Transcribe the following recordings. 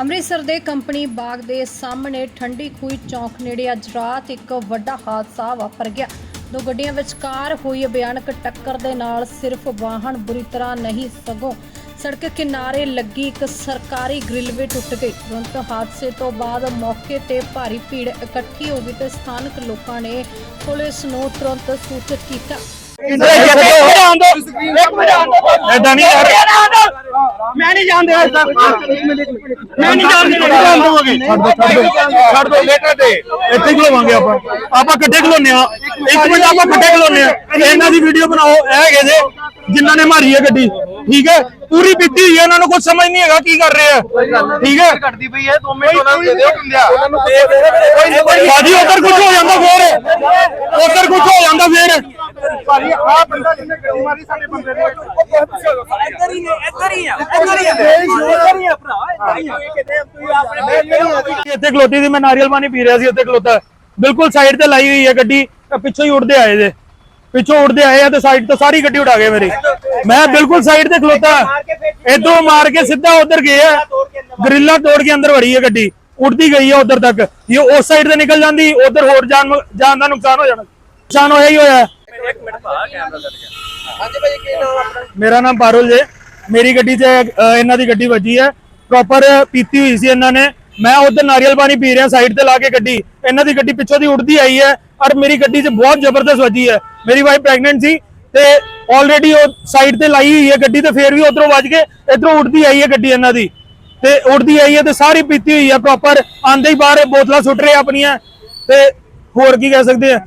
ਅੰਮ੍ਰਿਤਸਰ ਦੇ ਕੰਪਨੀ ਬਾਗ ਦੇ ਸਾਹਮਣੇ ਠੰਡੀ ਖੂਹੀ ਚੌਂਕ ਨੇੜੇ ਅੱਜ ਰਾਤ ਇੱਕ ਵੱਡਾ ਹਾਦਸਾ ਵਾਪਰ ਗਿਆ। ਦੋ ਗੱਡੀਆਂ ਵਿਚਕਾਰ ਹੋਈ ਭਿਆਨਕ ਟੱਕਰ ਦੇ ਨਾਲ ਸਿਰਫ ਵਾਹਨ ਬੁਰੀ ਤਰ੍ਹਾਂ ਨਹੀਂ ਸਗੋਂ ਸੜਕ ਕਿਨਾਰੇ ਲੱਗੀ ਇੱਕ ਸਰਕਾਰੀ ਗ੍ਰਿਲ ਵੀ ਟੁੱਟ ਗਈ। ਤੁਰੰਤ ਹਾਦਸੇ ਤੋਂ ਬਾਅਦ ਮੌਕੇ ਤੇ ਭਾਰੀ ਭੀੜ ਇਕੱਠੀ ਹੋ ਗਈ ਤੇ ਸਥਾਨਕ ਲੋਕਾਂ ਨੇ ਪੁਲਿਸ ਨੂੰ ਤੁਰੰਤ ਸੂਚਿਤ ਕੀਤਾ। ਐਦਾਂ ਨਹੀਂ ਯਾਰ ਮੈਂ ਨਹੀਂ ਜਾਣਦੇ ਮੈਂ ਨਹੀਂ ਜਾਣਦੇ। ਜਾਣ ਦੋਗੇ ਛੱਡ ਦੋ ਲੇਟਰ ਤੇ ਇੱਥੇ ਖਲੋਵਾਂਗੇ ਆਪਾਂ। ਆਪਾਂ ਇਕੱਠੇ ਖਲੋਨੇ ਆ। ਇੱਕ ਮਿੰਟ ਆਪਾਂ ਇਕੱਠੇ ਖਲੋਨੇ ਆ। ਇਹਨਾਂ ਦੀ ਵੀਡੀਓ ਬਣਾਓ। ਇਹ ਹੈਗੇ ਜੇ ਜਿਨ੍ਹਾਂ ਨੇ ਮਾਰੀ ਹੈ ਗੱਡੀ। ਠੀਕ ਹੈ? ਪੂਰੀ ਪੀਤੀ ਹੋਈ ਹੈ ਇਹਨਾਂ ਨੂੰ ਕੁਝ ਸਮਝ ਨਹੀਂ ਹੈਗਾ ਕੀ ਕਰ ਰਹੇ ਆ। ਠੀਕ ਹੈ? ਕਰਦੀ ਪਈ ਹੈ 2 ਮਿੰਟ ਉਹਨਾਂ ਨੂੰ ਦੇ ਦਿਓ ਕਿੰਦਿਆ ਬਾਜੀ ਉਧਰ ਕੁਝ ਹੋ ਜਾਂਦਾ ਫੇਰ। ਉਧਰ ਕੁਝ ਹੋ ਜਾਂਦਾ ਫੇਰ। ਭਾਜੀ ਆ ਬੰਦਾ ਜਿਹਨੇ ਗੱਡੀ ਮਾਰੀ ਸਾਡੇ ਬੰਦੇ ਨੇ। ਇੱਧਰ ਹੀ ਨੇ ਇੱਧਰ ਹੀ ਆ ਇੱਧਰ ਹੀ ਆ। ਇੱਧਰ ਹੀ ਆ ਭਰਾ ਇੱਧਰ ਹੀ ਆ ਕਿਤੇ ਕੋਈ ਆਪਣੇ ਇੱਥੇ ਖਲੋਤੀ ਸੀ ਮੈਂ ਨਾਰੀਅਲ ਪਾਣੀ ਪੀ ਰਿਹਾ ਸੀ ਉੱਥੇ ਖਲੋਤਾ ਬਿਲਕੁਲ ਸਾਈਡ ਤੇ ਲਾਈ ਹੋਈ ਹੈ ਗੱਡੀ ਪਿੱਛੋਂ ਹੀ ਉੱਡਦੇ ਆਏ ਜੇ। ਪਿੱਛੋਂ ਉੱਡਦੇ ਆਏ ਆ ਤੇ ਸਾਈਡ ਤੋਂ ਸਾਰੀ ਗੱਡੀ ਉਡਾ ਗਏ ਮੇਰੀ। ਮੈਂ ਬਿਲਕੁਲ ਸਾਈਡ ਤੇ ਖਲੋਤਾ। ਇਦੋਂ ਮਾਰ ਕੇ ਸਿੱਧਾ ਉਧਰ ਗਏ ਆ। ਗਰਿੱਲਾ ਤੋੜ ਕੇ ਅੰਦਰ ਵੜੀ ਹੈ ਗੱਡੀ। ਉੱਡਦੀ ਗਈ ਹੈ ਉਧਰ ਤੱਕ। ਇਹ ਉਸ ਸਾਈਡ ਤੇ ਨਿਕਲ ਜਾਂਦੀ, ਉਧਰ ਹੋਰ ਜਾਨ ਜਾਨ ਦਾ ਨੁਕਸਾਨ ਹੋ ਜਾਣਾ। ਨੁਕਸਾਨ ਹੋਇਆ ਹੀ ਹੋਇਆ। ਹਾਂਜੀ ਭਾਈ ਕੀ ਨਾਮ ਆਪਣਾ ਮੇਰਾ ਨਾਮ ਪਾਰੁਲ ਜੇ। ਮੇਰੀ ਗੱਡੀ 'ਚ ਇਹਨਾਂ ਦੀ ਗੱਡੀ ਵੱਜੀ ਹੈ ਪ੍ਰੋਪਰ ਪੀਤੀ ਹੋਈ ਸੀ ਇਹਨਾਂ ਨੇ। ਮੈਂ ਉਧਰ ਨਾਰੀਅਲ ਪਾਣੀ ਪੀ ਰਿਹਾ ਸਾਈਡ ਤੇ ਲਾ ਕੇ ਗੱਡੀ। ਇਹਨਾਂ ਦੀ ਗੱਡੀ ਪਿੱਛੋਂ ਦੀ ਉੱਡਦੀ ਆਈ ਹੈ ਔਰ ਮੇਰੀ ਗੱਡੀ 'ਚ ਬਹੁਤ ਜ਼ਬਰਦਸਤ ਵੱਜੀ ਹੈ। ਮੇਰੀ ਵਾਈਫ ਪ੍ਰੈਗਨੈਂਟ ਸੀ ਤੇ ਆਲਰੇਡੀ ਉਹ ਸਾਈਡ ਤੇ ਲਾਈ ਹੋਈ ਹੈ ਗੱਡੀ ਤੇ ਫੇਰ ਵੀ ਉਧਰੋਂ ਵੱਜ ਕੇ ਇਧਰੋਂ ਉੱਡਦੀ ਆਈ ਹੈ ਗੱਡੀ ਇਹਨਾਂ ਦੀ। ਤੇ ਉੱਡਦੀ ਆਈ ਹੈ ਤੇ ਸਾਰੀ ਪੀਤੀ ਹੋਈ ਹੈ ਪ੍ਰੋਪਰ ਆਂਦੇ ਹੀ ਬਾਹਰ ਬੋਤਲਾਂ ਸੁੱਟ ਰਹੇ ਆਪਣੀਆਂ ਤੇ ਹੋਰ ਕੀ ਕਹਿ ਸਕਦੇ ਆ।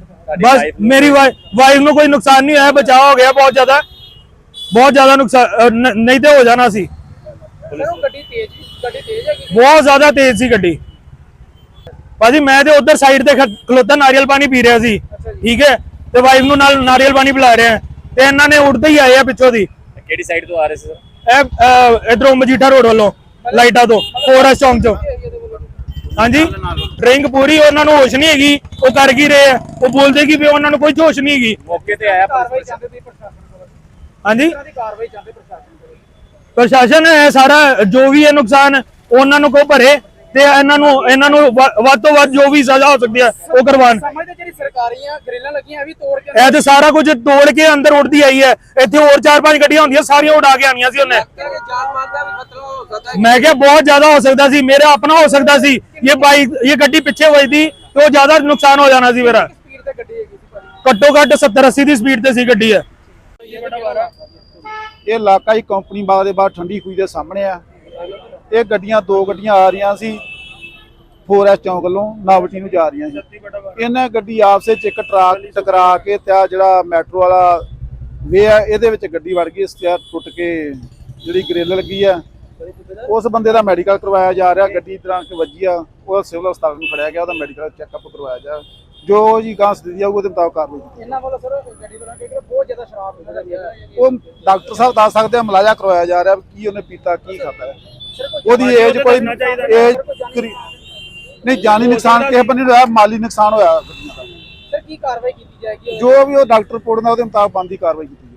ਬਸ ਮੇਰੀ ਵਾਈਫ ਨੂੰ ਕੋਈ ਨੁਕਸਾਨ ਨਹੀਂ ਹੋਇਆ ਬਚਾਅ ਹੋ ਗਿਆ ਬਹੁਤ ਜ਼ਿਆਦਾ। ਬਹੁਤ ਜ਼ਿਆਦਾ ਨੁਕਸਾਨ ਨਹੀਂ ਤੇ ਹੋ ਜਾਣਾ ਸੀ। ਗੱਡੀ ਤੇਜ਼ ਗੱਡੀ ਤੇਜ਼ ਹੈਗੀ ਬਹੁਤ ਜ਼ਿਆਦਾ ਤੇਜ਼ ਸੀ ਗੱਡੀ। ਭਾਜੀ ਮੈਂ ਤੇ ਉਧਰ ਸਾਈਡ ਤੇ ਖਲੋਤਾ ਨਾਰੀਅਲ ਪਾਣੀ ਪੀ ਰਿਹਾ ਸੀ। ਠੀਕ ਹੈ? ਤੇ ਵਾਈਫ ਨੂੰ ਨਾਲ ਨਾਰੀਅਲ ਪਾਣੀ ਪਿਲਾ ਰਿਹਾ। ਤੇ ਇਹਨਾਂ ਨੇ ਉੱਡਦੇ ਹੀ ਆਏ ਆ ਪਿੱਛੋਂ ਦੀ। ਕਿਹੜੀ ਸਾਈਡ ਤੋਂ ਆ ਰਹੇ ਸੀ ਸਰ? ਇਹ ਇਧਰੋਂ ਮਜੀਠਾ ਰੋਡ ਵੱਲੋਂ ਲਾਈਟਾਂ ਤੋਂ ਫੋਰਸ ਚੌਂਕ ਚੋਂ। ਹਾਂਜੀ? ਡਰਿੰਕ ਪੂਰੀ ਉਹਨਾਂ ਨੂੰ ਹੋਸ਼ ਨਹੀਂ ਹੈਗੀ। ਉਹ ਕਰ ਕੀ ਰਹੇ ਆ? ਉਹ ਬੋਲਦੇ ਕਿ ਵੀ ਉਹਨਾਂ ਨੂੰ ਕੋਈ ਹੋਸ਼ ਨਹੀਂ ਹੈਗੀ। ਮੌਕੇ ਤੇ ਆਇਆ ਹਾਂਜੀ? ਪ੍ਰਸ਼ਾਸਨ ਪ੍ਰਸ਼ਾਸਨ ਹੈ ਸਾਰਾ ਜੋ ਵੀ ਹੈ ਨੁਕਸਾਨ ਉਹਨਾਂ ਨੂੰ ਕੋ ਭਰੇ। ਤੇ ਇਹਨਾਂ ਨੂੰ ਇਹਨਾਂ ਨੂੰ ਵੱਧ ਤੋਂ ਵੱਧ ਜੋ ਵੀ ਸਜ਼ਾ ਹੋ ਸਕਦੀ ਹੈ ਉਹ ਕਰਵਾਉਣ। ਸਮਝਦੇ ਜਿਹੜੀ ਸਰਕਾਰੀਆਂ ਗ੍ਰਿਲਾਂ ਲੱਗੀਆਂ ਇਹ ਵੀ ਤੋੜ ਕੇ ਇਹ ਤੇ ਸਾਰਾ ਕੁਝ ਤੋੜ ਕੇ ਅੰਦਰ ਉੱਡਦੀ ਆਈ ਹੈ। ਇੱਥੇ ਹੋਰ ਚਾਰ ਪੰਜ ਗੱਡੀਆਂ ਹੁੰਦੀਆਂ ਸਾਰੀਆਂ ਉਡਾ ਕੇ ਆਣੀਆਂ ਸੀ ਉਹਨੇ। ਮੈਂ ਕਿਹਾ ਬਹੁਤ ਜ਼ਿਆਦਾ ਹੋ ਸਕਦਾ ਸੀ ਮੇਰਾ ਆਪਣਾ ਹੋ ਸਕਦਾ ਸੀ। ਇਹ ਬਾਈਕ ਇਹ ਗੱਡੀ ਪਿੱਛੇ ਵੱਜਦੀ ਤੇ ਉਹ ਜ਼ਿਆਦਾ ਨੁਕਸਾਨ ਹੋ ਜਾਣਾ ਸੀ ਮੇਰਾ। ਘੱਟੋ ਘੱਟ 70 80 ਦੀ ਸਪੀਡ ਤੇ ਸੀ ਗੱਡੀ ਹੈ ਇਹ ਇਲਾਕਾ ਹੀ ਕੰਪਨੀ ਬਾਗ ਦੇ ਬਾਹਰ ਠੰਡੀ ਖੂਹੀ ਦੇ ਸਾਹਮਣੇ ਆ। ਇਹ ਗੱਡੀਆਂ ਦੋ ਗੱਡੀਆਂ ਆ ਰਹੀਆਂ ਸੀ ਫੋਰੈਸ ਚੌਂਕ ਵੱਲੋਂ ਨਾਵਟੀ ਨੂੰ ਜਾ ਰਹੀਆਂ ਸੀ। ਇਹਨਾਂ ਗੱਡੀ ਆਪਸ ਵਿੱਚ ਇੱਕ ਟਰੱਕ ਟਕਰਾ ਕੇ ਤੇ ਆ ਜਿਹੜਾ ਮੈਟਰੋ ਵਾਲਾ ਵੇ ਆ ਇਹਦੇ ਵਿੱਚ ਗੱਡੀ ਵੜ ਗਈ ਸਟਿਆਰ ਟੁੱਟ ਕੇ ਜਿਹੜੀ ਗ੍ਰਿਲ ਲੱਗੀ ਆ। ਉਸ ਬੰਦੇ ਦਾ ਮੈਡੀਕਲ ਕਰਵਾਇਆ ਜਾ ਰਿਹਾ ਗੱਡੀ ਤਰ੍ਹਾਂ ਕਿ ਵੱਜੀ ਆ ਉਹ ਸਿਵਲ ਹਸਪਤਾਲ ਨੂੰ ਖੜਿਆ ਗਿਆ ਉਹਦਾ ਮੈਡੀਕਲ ਚੈੱਕਅਪ ਕਰਵਾਇਆ ਜਾ ਜੋ ਜੀ ਗਾਂ ਸਥਿਤੀ ਆਊ ਉਹਦੇ ਮੁਤਾਬਕ ਕਾਰਵਾਈ ਕੀਤੀ ਇਹਨਾਂ ਵੱਲੋਂ ਸਰ ਗੱਡੀ ਬਣਾ ਕੇ ਬਹੁਤ ਜ਼ਿਆਦਾ ਸ਼ਰਾਬ ਜਾਂਦਾ ਉਹ ਡਾਕਟਰ ਸਾਹਿਬ ਦੱਸ ਸਕਦੇ ਆ ਮਲਾਜਾ ਕਰਵਾਇਆ ਜਾ ਰਿਹਾ ਕੀ ਉਹਨੇ ਪੀਤਾ ਕੀ ਖਾਦਾ ਉਹਦੀ ਏਜ ਕੋਈ ਏਜ ਨਹੀਂ ਜਾਨੀ ਨੁਕਸਾਨ ਕਿਸੇ ਬੰਦੇ ਹੋਇਆ ਮਾਲੀ ਨੁਕਸਾਨ ਹੋਇਆ। ਸਰ ਕੀ ਕਾਰਵਾਈ ਕੀਤੀ ਜਾਏਗੀ? ਜੋ ਵੀ ਉਹ ਡਾਕਟਰ ਰਿਪੋਰਟ ਦਾ ਉਹਦੇ ਮੁਤਾਬਕ ਬੰਦੀ ਕਾਰਵਾਈ ਕੀਤੀ